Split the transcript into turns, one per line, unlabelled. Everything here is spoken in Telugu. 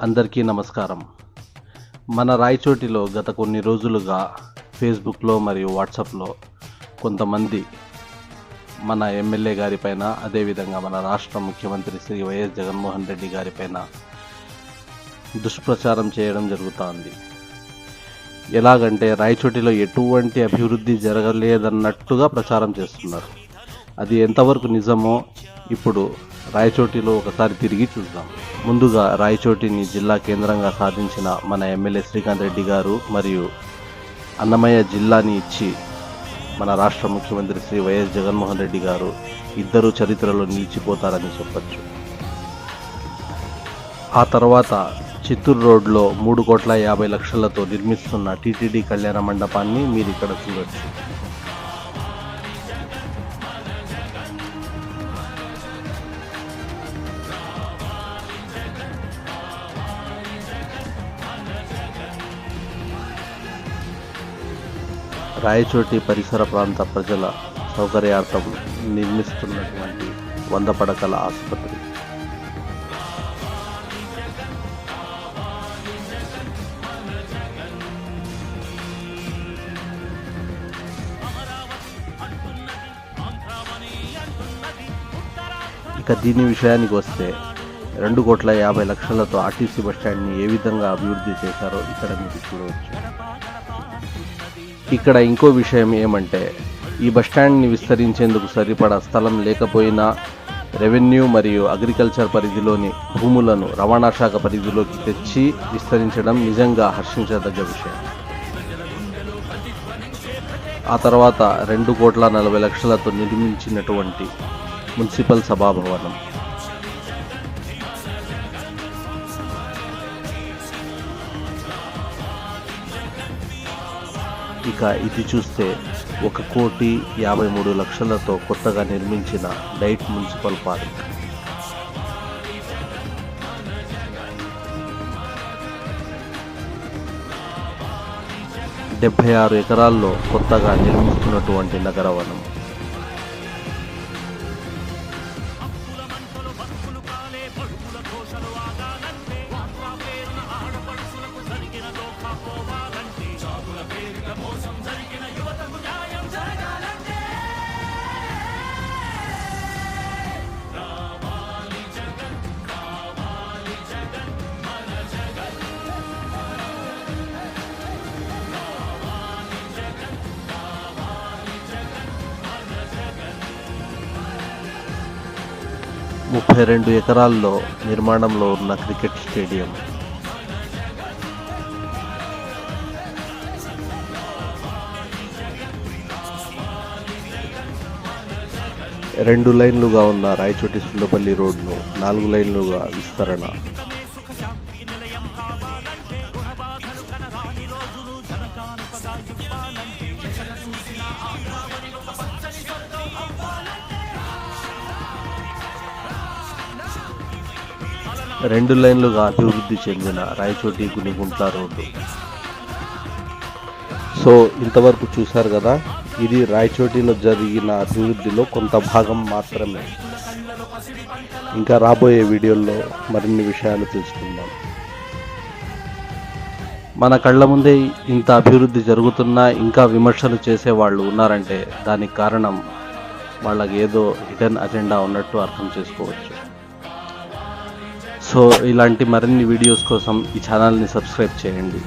అందరికీ నమస్కారం. మన రాయచోటిలో గత కొన్ని రోజులుగా ఫేస్బుక్లో మరియు వాట్సాప్లో కొంతమంది మన ఎమ్మెల్యే గారిపైన అదేవిధంగా మన రాష్ట్ర ముఖ్యమంత్రి శ్రీ వైఎస్ జగన్మోహన్ రెడ్డి గారిపైన దుష్ప్రచారం చేయడం జరుగుతోంది. ఎలాగంటే రాయచోటిలో ఎటువంటి అభివృద్ధి జరగలేదన్నట్టుగా ప్రచారం చేస్తున్నారు. అది ఎంతవరకు నిజమో ఇప్పుడు రాయచోటిలో ఒకసారి తిరిగి చూద్దాం. ముందుగా రాయచోటిని జిల్లా కేంద్రంగా సాధించిన మన ఎమ్మెల్యే శ్రీకాంత్ రెడ్డి గారు మరియు అన్నమయ్య జిల్లాని ఇచ్చి మన రాష్ట్ర ముఖ్యమంత్రి శ్రీ వైఎస్ జగన్మోహన్ రెడ్డి గారు ఇద్దరు చరిత్రలో నిలిచిపోతారని చెప్పచ్చు. ఆ తర్వాత చిత్తూరు రోడ్లో మూడు కోట్ల యాభై లక్షలతో నిర్మిస్తున్న టీటీడీ కళ్యాణ మండపాన్ని మీరు ఇక్కడ చూడొచ్చు. రాయచోటి పరిసర ప్రాంత ప్రజల సౌకర్యార్థం నిర్మిస్తున్నటువంటి వంద పడకల ఆసుపత్రి. ఇక దీని విషయానికి వస్తే రెండు కోట్ల యాభై లక్షలతో ఆర్టీసీ బస్టాండ్ని ఏ విధంగా అభివృద్ధి చేశారో ఇక్కడ మీరు చూడవచ్చు. ఇక్కడ ఇంకో విషయం ఏమంటే ఈ బస్టాండ్ని విస్తరించేందుకు సరిపడా స్థలం లేకపోయినా రెవెన్యూ మరియు అగ్రికల్చర్ పరిధిలోని భూములను రవాణా శాఖ పరిధిలోకి తెచ్చి విస్తరించడం నిజంగా హర్షించదగ్గ విషయం. ఆ తర్వాత రెండు కోట్ల నలభై లక్షలతో నిర్మించినటువంటి మున్సిపల్ సభాభవనం. ఇక ఇది చూస్తే ఒక కోటి యాభై మూడు లక్షలతో కొత్తగా నిర్మించిన డైట్ మున్సిపల్ పార్క్. డెబ్బై ఆరు ఎకరాల్లో కొత్తగా నిర్మిస్తున్నటువంటి నగరవనం. ముప్పై రెండు ఎకరాల్లో నిర్మాణంలో ఉన్న క్రికెట్ స్టేడియం. రెండు లైన్లుగా ఉన్న రాయచోటి సుండపల్లి రోడ్ను నాలుగు లైన్లుగా విస్తరణ. రెండు లైన్లుగా అభివృద్ధి చెందిన రాయచోటి గునిగుంట్ల రోడ్డు. సో ఇంతవరకు చూశారు కదా ఇది రాయచోటిలో జరిగిన అభివృద్ధిలో కొంత భాగం మాత్రమే. ఇంకా రాబోయే వీడియోల్లో మరిన్ని విషయాలు తెలుసుకుందాం. మన కళ్ళ ముందే ఇంత అభివృద్ధి జరుగుతున్నా ఇంకా విమర్శలు చేసే వాళ్ళు ఉన్నారంటే దానికి కారణం వాళ్ళకి ఏదో హిడెన్ అజెండా ఉన్నట్టు అర్థం చేసుకోవచ్చు. సో ఇలాంటి మరిన్ని వీడియోస్ కోసం ఈ ఛానల్ని సబ్స్క్రైబ్ చేయండి.